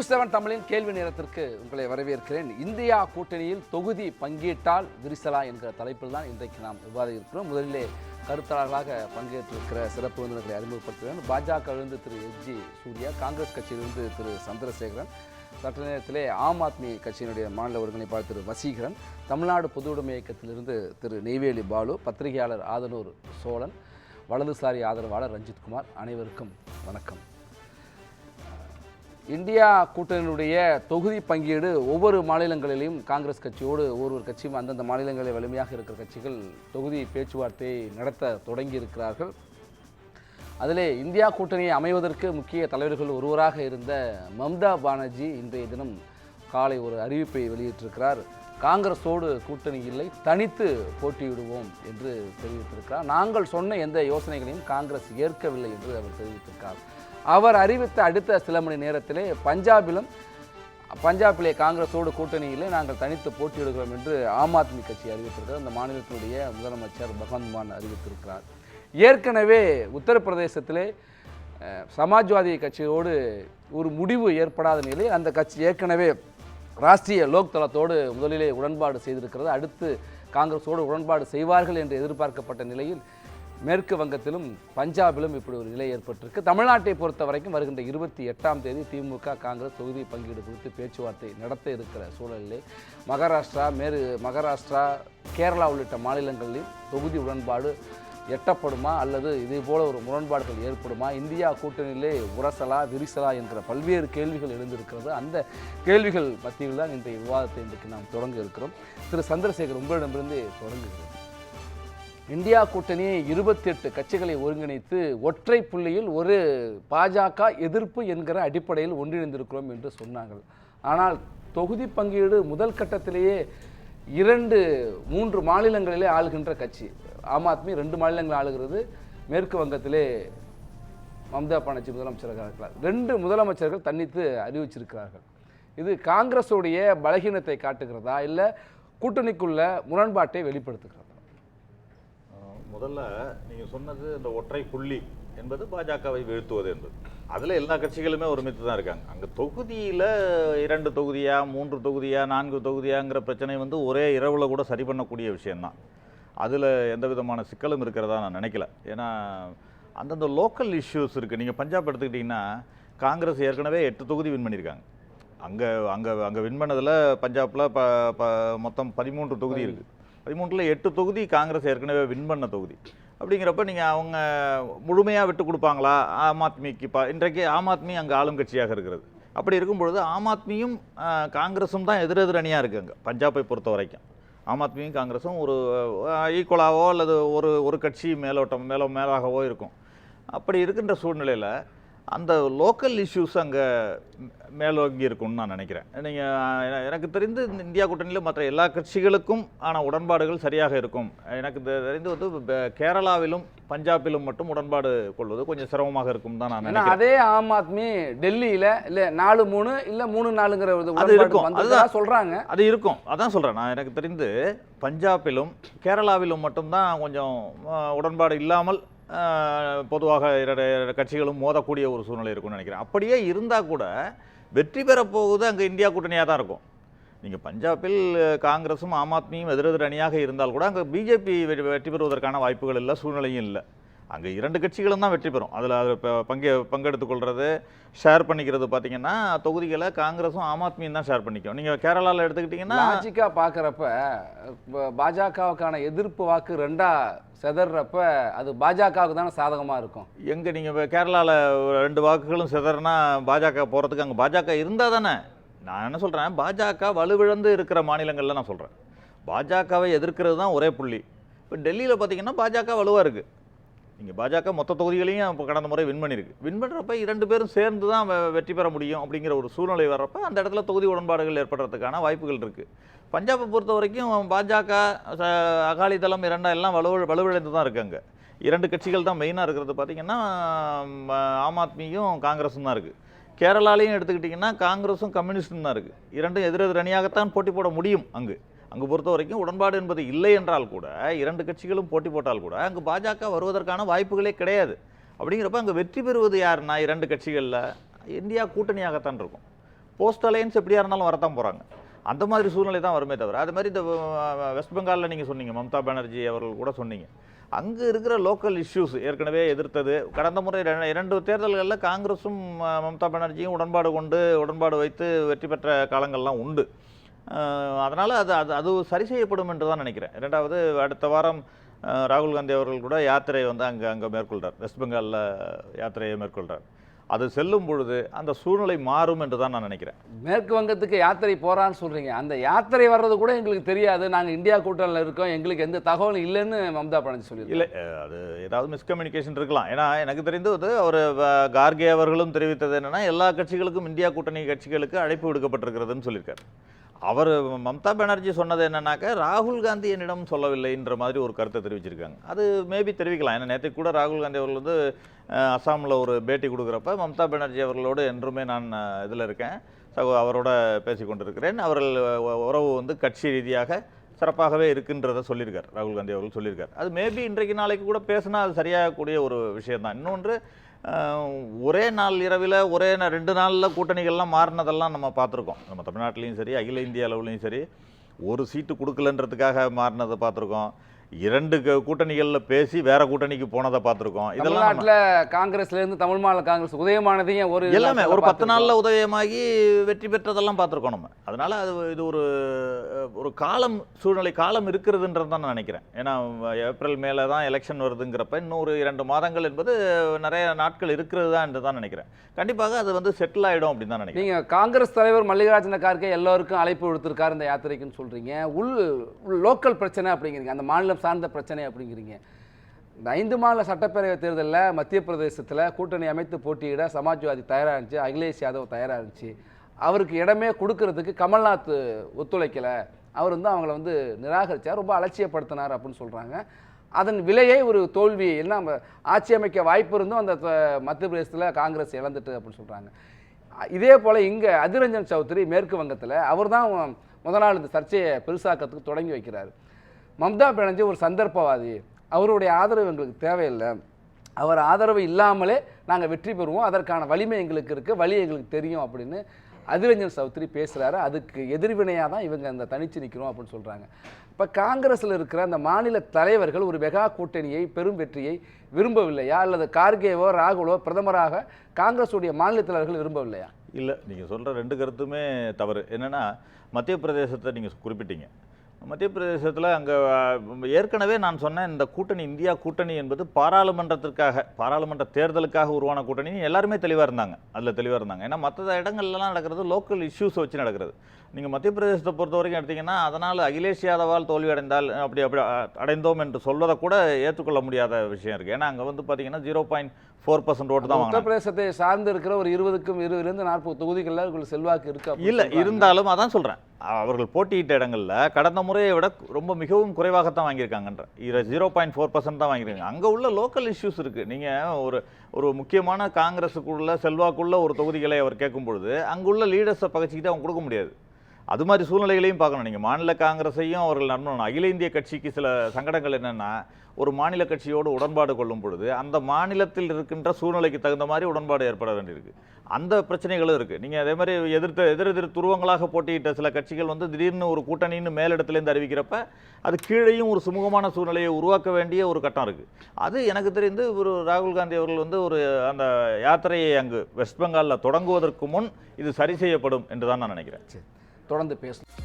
News seven தமிழின் கேள்வி நேரத்திற்கு உங்களை வரவேற்கிறேன். இந்தியா கூட்டணியில் தொகுதி பங்கீட்டால் விரிசலா என்கிற தலைப்பில் தான் இன்றைக்கு நாம் விவாதிக்க இருக்கிறோம். முதலிலே கருத்தாளர்களாக பங்கேற்றிருக்கிற சிறப்பு விருந்தினர்களை அறிமுகப்படுத்துகிறேன். பாஜகவிலிருந்து Thiru H G Surya Congress கட்சியிலிருந்து திரு சந்திரசேகரன் சற்று நேரத்திலே ஆம் ஆத்மி கட்சியினுடைய மாநில ஒருங்கிணைப்பாளர் திரு வசீகரன் தமிழ்நாடு பொதுவுடைமை இயக்கத்திலிருந்து திரு நெய்வேலி பாலு பத்திரிகையாளர் ஆதனூர் சோழன் வலதுசாரி ஆதரவாளர் ரஞ்சித்குமார் அனைவருக்கும் வணக்கம். இந்தியா கூட்டணியினுடைய தொகுதி பங்கீடு ஒவ்வொரு மாநிலங்களிலும் காங்கிரஸ் கட்சியோடு ஒவ்வொரு கட்சியும் அந்தந்த மாநிலங்களில் வலிமையாக இருக்கிற கட்சிகள் தொகுதி பேச்சுவார்த்தையை நடத்த தொடங்கி இருக்கிறார்கள் அதிலே இந்தியா கூட்டணியை அமைவதற்கு முக்கிய தலைவர்கள் ஒருவராக இருந்த மம்தா பானர்ஜி இன்றைய தினம் காலை ஒரு அறிவிப்பை வெளியிட்டிருக்கிறார். காங்கிரஸோடு கூட்டணி இல்லை தனித்து போட்டியிடுவோம் என்று தெரிவித்திருக்கிறார். நாங்கள் சொன்ன எந்த யோசனைகளையும் காங்கிரஸ் ஏற்கவில்லை என்று அவர் தெரிவித்திருக்கிறார். அவர் அறிவித்த அடுத்த சில மணி நேரத்திலே பஞ்சாபிலும் பஞ்சாபிலே காங்கிரஸோடு கூட்டணியிலே நாங்கள் தனித்து போட்டியிடுகிறோம் என்று ஆம் ஆத்மி கட்சி அறிவித்திருக்கிறது. அந்த மாநிலத்தினுடைய முதலமைச்சர் பகவந்த் மான் அறிவித்திருக்கிறார். ஏற்கனவே உத்தரப்பிரதேசத்திலே சமாஜ்வாதி கட்சியோடு ஒரு முடிவு ஏற்படாத நிலையில் அந்த கட்சி ஏற்கனவே ராஷ்டிரிய லோக் தளத்தோடு முதலிலே உடன்பாடு செய்திருக்கிறது. அடுத்து காங்கிரஸோடு உடன்பாடு செய்வார்கள் என்று எதிர்பார்க்கப்பட்ட நிலையில் மேற்கு வங்கத்திலும் பஞ்சாபிலும் இப்படி ஒரு நிலை ஏற்பட்டிருக்கு. தமிழ்நாட்டை பொறுத்த வரைக்கும் வருகின்ற இருபத்தி எட்டாம் தேதி திமுக காங்கிரஸ் தொகுதி பங்கீடு குறித்து பேச்சுவார்த்தை நடத்த இருக்கிற சூழலிலே மகாராஷ்டிரா மேறு மகாராஷ்டிரா கேரளா உள்ளிட்ட மாநிலங்களில் தொகுதி உடன்பாடு எட்டப்படுமா அல்லது இதே போல ஒரு முரண்பாடுகள் ஏற்படுமா? இந்தியா கூட்டணியிலே உரசலா விரிசலா என்கிற பல்வேறு கேள்விகள் எழுந்திருக்கிறது. அந்த கேள்விகள் மத்தியில் தான் இன்றைய விவாதத்தை இன்றைக்கு நாம் தொடங்க இருக்கிறோம். திரு. சந்திரசேகர் உங்களிடமிருந்தே தொடங்குகிறோம் இந்தியா கூட்டணி இருபத்தி எட்டு கட்சிகளை ஒருங்கிணைத்து ஒற்றை புள்ளியில் ஒரு பாஜக எதிர்ப்பு என்கிற அடிப்படையில் ஒன்றிணைந்திருக்கிறோம் என்று சொன்னார்கள். ஆனால் தொகுதி பங்கீடு முதல் கட்டத்திலேயே இரண்டு மூன்று மாநிலங்களிலே ஆளுகின்ற கட்சி. ஆம் ஆத்மி ரெண்டு மாநிலங்கள் ஆளுகிறது. மேற்கு வங்கத்திலே மம்தா பானர்ஜி முதலமைச்சராக இருக்கிறார். ரெண்டு முதலமைச்சர்கள் தன்னித்து அறிவிச்சிருக்கிறார்கள். இது காங்கிரஸுடைய பலகீனத்தை காட்டுகிறதா இல்லை கூட்டணிக்குள்ள முரண்பாட்டை வெளிப்படுத்துகிறது? முதல்ல நீங்க சொன்னது இந்த ஒற்றை புள்ளி என்பது பாஜகவை வீழ்த்துவது என்பது. அதில் எல்லா கட்சிகளுமே ஒருமித்து தான் இருக்காங்க. அங்கே தொகுதியில் இரண்டு தொகுதியா மூன்று தொகுதியா நான்கு தொகுதியாங்கிற பிரச்சனை வந்து ஒரே இரவில் கூட சரி பண்ணக்கூடிய விஷயந்தான் அதில் எந்த விதமான சிக்கலும் இருக்கிறதா நான் நினைக்கல. ஏன்னா அந்தந்த லோக்கல் இஷ்யூஸ் இருக்குது நீங்கள் பஞ்சாப் எடுத்துக்கிட்டிங்கன்னா காங்கிரஸ் ஏற்கனவே எட்டு தொகுதி வின் பண்ணியிருக்காங்க. அங்கே அங்கே அங்கே வின் பண்ணதில் பஞ்சாப்பில் ப ப மொத்தம் பதிமூன்று தொகுதி இருக்குது பதிமூன்றில் எட்டு தொகுதி காங்கிரஸ் ஏற்கனவே வின் பண்ண தொகுதி. அப்படிங்கிறப்ப நீங்கள் அவங்க முழுமையாக விட்டு கொடுப்பாங்களா? ஆம் ஆத்மிக்கு பா இன்றைக்கு ஆம் ஆத்மி அங்கே ஆளும் கட்சியாக இருக்கிறது. அப்படி இருக்கும் பொழுது ஆம் ஆத்மியும் காங்கிரஸும் தான் எதிரெதிர் அணியாக இருக்குங்க பஞ்சாபை பொறுத்த வரைக்கும் ஆம் ஆத்மியும் காங்கிரஸும் ஒரு ஈக்குவலாகவோ அல்லது ஒரு ஒரு கட்சி மேலோட்டம் மேலோ மேலாகவோ இருக்கும். அப்படி இருக்கின்ற சூழ்நிலையில் அந்த லோக்கல் இஷ்யூஸ் அங்கே மேலோங்கி இருக்கும்னு நான் நினைக்கிறேன். நீங்கள் எனக்கு தெரிந்து இந்த இந்தியா கூட்டணியில் மற்ற எல்லா கட்சிகளுக்கும் ஆன உடன்பாடுகள் சரியாக இருக்கும். எனக்கு தெரிந்து வந்து கேரளாவிலும் பஞ்சாபிலும் மட்டும் உடன்பாடு கொள்வது கொஞ்சம் சிரமமாக இருக்கும் தான் நான் நினைக்கிறேன். அதே ஆம் ஆத்மி டெல்லியில இல்ல நாலு மூணு இல்ல மூணு நாலுங்கிற அது இருக்கும். அதுதான். சொல்றாங்க. அது இருக்கும். அதான் சொல்கிறேன் நான் எனக்கு தெரிந்து பஞ்சாபிலும் கேரளாவிலும் மட்டும்தான் கொஞ்சம் உடன்பாடு இல்லாமல் பொதுவாக இரண்டு கட்சிகளும் மோதக்கூடிய ஒரு சூழ்நிலை இருக்கும்னு நினைக்கிறேன். அப்படியே இருந்தால் கூட வெற்றி பெறப்போகுது அங்கே இந்தியா கூட்டணியாக தான் இருக்கும். நீங்கள் பஞ்சாபில் காங்கிரஸும் ஆம் ஆத்மியும் எதிரெதிர் அணியாக இருந்தால் கூட அங்கே பிஜேபி வெற்றி பெறுவதற்கான வாய்ப்புகள் இல்லை சூழ்நிலையும் இல்லை. அங்கே இரண்டு கட்சிகளும் தான் வெற்றி பெறும். அதில் அதில் இப்போ பங்கே பங்கெடுத்துக் கொள்வது ஷேர் பண்ணிக்கிறது பார்த்தீங்கன்னா தொகுதிகளை காங்கிரஸும் ஆம் ஆத்மியும் தான் ஷேர் பண்ணிக்கும். நீங்கள் கேரளாவில் எடுத்துக்கிட்டிங்கன்னா லாஜிக்கா பாக்குறப்ப ப- பாஜகவுக்கான எதிர்ப்பு வாக்கு ரெண்டா செதறப்ப அது பாஜகவுக்கு தானே சாதகமா இருக்கும். எங்கே நீங்கள் கேரளாவில் ரெண்டு வாக்குகளும் சிதறனா பாஜக போகிறதுக்கு அங்கே பாஜக இருந்தால் தானே? நான் என்ன சொல்கிறேன் பாஜக வலுவிழந்து இருக்கிற மாநிலங்களில் நான் சொல்கிறேன் பாஜகவை எதிர்க்கிறது தான் ஒரே புள்ளி. இப்போ டெல்லியில் பார்த்தீங்கன்னா பாஜக வலுவாக இருக்குது நீங்கள் பாஜக மொத்த தொகுதிகளையும் இப்போ கடந்த முறை வின் பண்ணியிருக்கு வின் பண்ணுறப்ப இரண்டு பேரும் சேர்ந்து தான் வெற்றி பெற முடியும் அப்படிங்கிற ஒரு சூழ்நிலை வர்றப்ப அந்த இடத்துல தொகுதி உடன்பாடுகள் ஏற்படுறதுக்கான வாய்ப்புகள் இருக்குது பஞ்சாபை பொறுத்த வரைக்கும் பாஜக அகாலிதளம் இரண்டா எல்லாம் வலு வலுவிழந்து தான் இருக்காங்க இரண்டு கட்சிகள் தான் மெயினாக இருக்கிறது பார்த்தீங்கன்னா ஆம் ஆத்மியும் காங்கிரஸும் தான் இருக்குது கேரளாலையும் எடுத்துக்கிட்டிங்கன்னா காங்கிரஸும் கம்யூனிஸ்டும் தான் இருக்குது இரண்டும் எதிரெதிர் அணியாகத்தான் போட்டி போட முடியும் அங்கு. அங்கு பொறுத்த வரைக்கும் உடன்பாடு என்பது இல்லை என்றால் கூட இரண்டு கட்சிகளும் போட்டி போட்டால் கூட அங்கு பாஜக வருவதற்கான வாய்ப்புகளே கிடையாது. அப்படிங்கிறப்ப அங்கே வெற்றி பெறுவது யாருன்னா இரண்டு கட்சிகளில் இந்தியா கூட்டணியாகத்தான் இருக்கும். போஸ்ட் அலையன்ஸ் எப்படியா இருந்தாலும் வரத்தான் போகிறாங்க அந்த மாதிரி சூழ்நிலை தான் வருமே தவிர அது மாதிரி இந்த வெஸ்ட் பெங்காலில் நீங்கள் சொன்னீங்க மம்தா பானர்ஜி அவர்கள் கூட சொன்னீங்க. அங்கே இருக்கிற லோக்கல் இஷ்யூஸ் ஏற்கனவே எதிர்த்தது. கடந்த முறை ரெ- இரண்டு தேர்தல்களில் காங்கிரஸும் மம்தா பானர்ஜியும் உடன்பாடு கொண்டு உடன்பாடு வைத்து வெற்றி பெற்ற காலங்கள்லாம் உண்டு. அதனால் அது அது அது சரி செய்யப்படும் என்று தான் நினைக்கிறேன். இரண்டாவது அடுத்த வாரம் ராகுல் காந்தி அவர்கள் கூட யாத்திரை வந்து அங்கே அங்கே மேற்கொள்கிறார் வெஸ்ட் பெங்காலில் யாத்திரையை மேற்கொள்கிறார் அது செல்லும் பொழுது அந்த சூழ்நிலை மாறும் என்று தான் நான் நினைக்கிறேன். மேற்கு வங்கத்துக்கு யாத்திரை போறான்னு சொல்றீங்க. அந்த யாத்திரை வர்றது கூட எங்களுக்கு தெரியாது. நாங்க இந்தியா கூட்டணியில் இருக்கோம். எங்களுக்கு எந்த தகவலும் இல்லைன்னு மம்தா பானர்ஜி சொல்லியிருக்காங்க இல்லை அது ஏதாவது மிஸ்கம்யூனிகேஷன் இருக்கலாம். ஏன்னா எனக்கு தெரிந்தது அவர் கார்கே அவர்களும் தெரிவித்தது என்னன்னா எல்லா கட்சிகளுக்கும் இந்தியா கூட்டணி கட்சிகளுக்கு அழைப்பு விடுக்கப்பட்டிருக்கிறதுன்னு சொல்லியிருக்காரு. அவர் மம்தா பானர்ஜி சொன்னது என்னன்னாக்க ராகுல் காந்தி என்னிடம் சொல்லவில்லைன்ற மாதிரி ஒரு கருத்தை தெரிவிச்சிருக்காங்க. அது மேபி தெரிவிக்கலாம். ஏன்னா நேற்று கூட ராகுல் காந்தி அவர்கள் வந்து அஹ், ஒரு பேட்டி கொடுக்குறப்ப மம்தா பானர்ஜி அவர்களோடு என்றுமே நான் இதில் இருக்கேன். சகோ அவரோட பேசி கொண்டிருக்கிறேன் அவர்கள் உறவு வந்து கட்சி ரீதியாக சிறப்பாகவே இருக்குன்றதை சொல்லியிருக்கார். ராகுல் காந்தி அவர்கள் சொல்லியிருக்கார். அது மேபி இன்றைக்கு நாளைக்கு கூட பேசினா அது சரியாகக்கூடிய ஒரு விஷயம் தான் இன்னொன்று ஒரே நாள் இரவில் ஒரே நா- ரெண்டு நாளில் கூட்டணிகள்லாம் மாறினதெல்லாம் நம்ம பார்த்துருக்கோம். நம்ம தமிழ்நாட்டிலையும் சரி அகில இந்திய அளவுலேயும் சரி ஒரு சீட்டு கொடுக்கலன்றதுக்காக மாறினதை பார்த்துருக்கோம். இரண்டு கூட்டணிகள்ல பேசி வேற கூட்டணிக்கு போனதை பார்த்துருக்கோம். இதெல்லாம் நம்ம- தமிழ்நாட்டுல காங்கிரஸ்ல இருந்து தமிழ் மாநில காங்கிரஸ் உதயமானதையும் ஒரு எல்லாமே ஒரு பத்து. நாள்ல உதயமாகி வெற்றி பெற்றதெல்லாம் பார்த்துருக்கோம் நம்ம. அதனால அது இது ஒரு ஒரு காலம் சூழ்நிலை காலம் இருக்கிறதுன்றது தான் நான் நினைக்கிறேன். ஏன்னா ஏப்ரல் மேல தான் எலெக்ஷன் வருதுங்கிறப்ப இன்னும் ஒரு இரண்டு மாதங்கள் என்பது நிறைய நாட்கள் இருக்கிறது தான் என்று தான் நினைக்கிறேன். கண்டிப்பாக அது வந்து செட்டில் ஆயிடும் அப்படின்னு தான் நினைக்கிறேன். நீங்க காங்கிரஸ் தலைவர் மல்லிகார்ஜுன கார்கே எல்லாருக்கும் அழைப்பு விடுத்திருக்காரு இந்த யாத்திரைக்குன்னு சொல்றீங்க. உள் உள் லோக்கல் பிரச்சனை அப்படிங்கிறீங்க. அந்த மாநிலம் சார்ந்த பிரச்சனை அப்படிங்கிறீங்க. இந்த ஐந்து மாநில சட்டப்பேரவை தேர்தலில் மத்திய பிரதேசத்தில் கூட்டணி அமைத்து போட்டியிட சமாஜ்வாதி தயாராக இருந்துச்சு அகிலேஷ் யாதவ் தயாராக இருந்துச்சு. அவருக்கு இடமே கொடுக்கறதுக்கு கமல்நாத் ஒத்துழைக்கலை. அவர் வந்து அவங்கள வந்து நிராகரிச்சார் ரொம்ப அலட்சியப்படுத்தினார் அப்படின்னு சொல்கிறாங்க அதன் விலையை ஒரு தோல்வி என்ன நம்ம ஆட்சி அமைக்க வாய்ப்பு இருந்தும் அந்த மத்திய பிரதேசத்தில் காங்கிரஸ் இழந்துட்டு அப்படின்னு சொல்கிறாங்க இதே போல் இங்கே அதிரஞ்சன் சௌத்ரி மேற்கு வங்கத்தில் அவர் தான் முத நாள் இந்த சர்ச்சையை பெருசாக்கிறதுக்கு தொடங்கி வைக்கிறார். மம்தா பானர்ஜி ஒரு சந்தர்ப்பவாதி. அவருடைய ஆதரவு எங்களுக்கு தேவையில்லை. அவர் ஆதரவு இல்லாமலே நாங்கள் வெற்றி பெறுவோம். அதற்கான வலிமை எங்களுக்கு இருக்குது வழி எங்களுக்கு தெரியும் அப்படின்னு அதிரஞ்சன் சௌத்ரி பேசுகிறாரு அதுக்கு எதிர்வினையாக தான் இவங்க அந்த தனிச்சு நிற்கிறோம் அப்படின்னு சொல்கிறாங்க இப்போ காங்கிரஸில் இருக்கிற அந்த மாநில தலைவர்கள் ஒரு மெகா கூட்டணியை பெரும் வெற்றியை விரும்பவில்லையா? அல்லது கார்கேவோ ராகுலோ பிரதமராக காங்கிரஸுடைய மாநில தலைவர்கள் விரும்பவில்லையா? இல்லை நீங்கள் சொல்கிற ரெண்டு கருத்துமே தவறு. என்னென்னா மத்திய பிரதேசத்தை நீங்கள் குறிப்பிட்டீங்க. மத்திய பிரதேசத்தில் அங்கே ஏற்கனவே நான் சொன்னேன் இந்த கூட்டணி இந்தியா கூட்டணி என்பது பாராளுமன்றத்திற்காக பாராளுமன்ற தேர்தலுக்காக உருவான கூட்டணி. எல்லாருமே தெளிவாக இருந்தாங்க. அதில் தெளிவாக இருந்தாங்க. ஏன்னா மற்ற இடங்கள்லாம் நடக்கிறது லோக்கல் இஷ்யூஸ் வச்சு நடக்கிறது. நீங்கள் மத்திய பிரதேசத்தை பொறுத்த வரைக்கும் எடுத்தீங்கன்னா அதனால் அகிலேஷ் யாதவால் தோல்வி அடைந்தால் அப்படி அப்படி அடைந்தோம் என்று சொல்வதை கூட ஏற்றுக்கொள்ள முடியாத விஷயம் இருக்குது ஏன்னா அங்கே வந்து பார்த்தீங்கன்னா ஜீரோ பாயிண்ட் ஃபோர் பர்சன்ட் ஓட்டு தான் உத்தரப்பிரதேசத்தை சார்ந்து இருக்கிற ஒரு இருபதுக்கும் இருபதுலேருந்து நாற்பது தொகுதிகளில் செல்வாக்கு இருக்கு? இல்ல. இருந்தாலும் அதான் சொல்றேன். அவர்கள் போட்டியிட்ட இடங்களில் கடந்த முறையை விட ரொம்ப மிகவும் குறைவாகத்தான் வாங்கியிருக்காங்கன்ற. ஜீரோ பாயிண்ட் ஃபோர் பர்சன்ட் தான் வாங்கியிருக்காங்க. அங்கே உள்ள லோக்கல் இஷ்யூஸ் இருக்குது நீங்கள் ஒரு ஒரு முக்கியமான காங்கிரஸுக்குள்ள செல்வாக்குள்ள ஒரு தொகுதிகளை அவர் கேட்கும் பொழுது அங்குள்ள லீடர்ஸை பகச்சிக்கிட்டு அவங்க கொடுக்க முடியாது. அது மாதிரி சூழ்நிலைகளையும் பார்க்கணும். நீங்கள் மாநில காங்கிரஸையும் அவர்கள் நம்பணும். அகில இந்திய கட்சிக்கு சில சங்கடங்கள் என்னென்னா ஒரு மாநில கட்சியோடு உடன்பாடு கொள்ளும் பொழுது அந்த மாநிலத்தில் இருக்கின்ற சூழ்நிலைக்கு தகுந்த மாதிரி உடன்பாடு ஏற்பட வேண்டியிருக்கு. அந்த பிரச்சனைகளும் இருக்குது நீங்கள் அதே மாதிரி எதிர்த்த எதிர் எதிர் துருவங்களாக போட்டியிட்ட சில கட்சிகள் வந்து திடீர்னு ஒரு கூட்டணின்னு மேலிடத்துலேருந்து அறிவிக்கிறப்ப அது கீழேயும் ஒரு சுமூகமான சூழ்நிலையை உருவாக்க வேண்டிய ஒரு கட்டம் இருக்குது அது எனக்கு தெரிந்து ஒரு ராகுல் காந்தி அவர்கள் வந்து ஒரு அந்த யாத்திரையை அங்கு வெஸ்ட் பெங்காலில் தொடங்குவதற்கு முன் இது சரி செய்யப்படும் என்று தான் நான் நினைக்கிறேன். தொடர்ந்து பேசணும்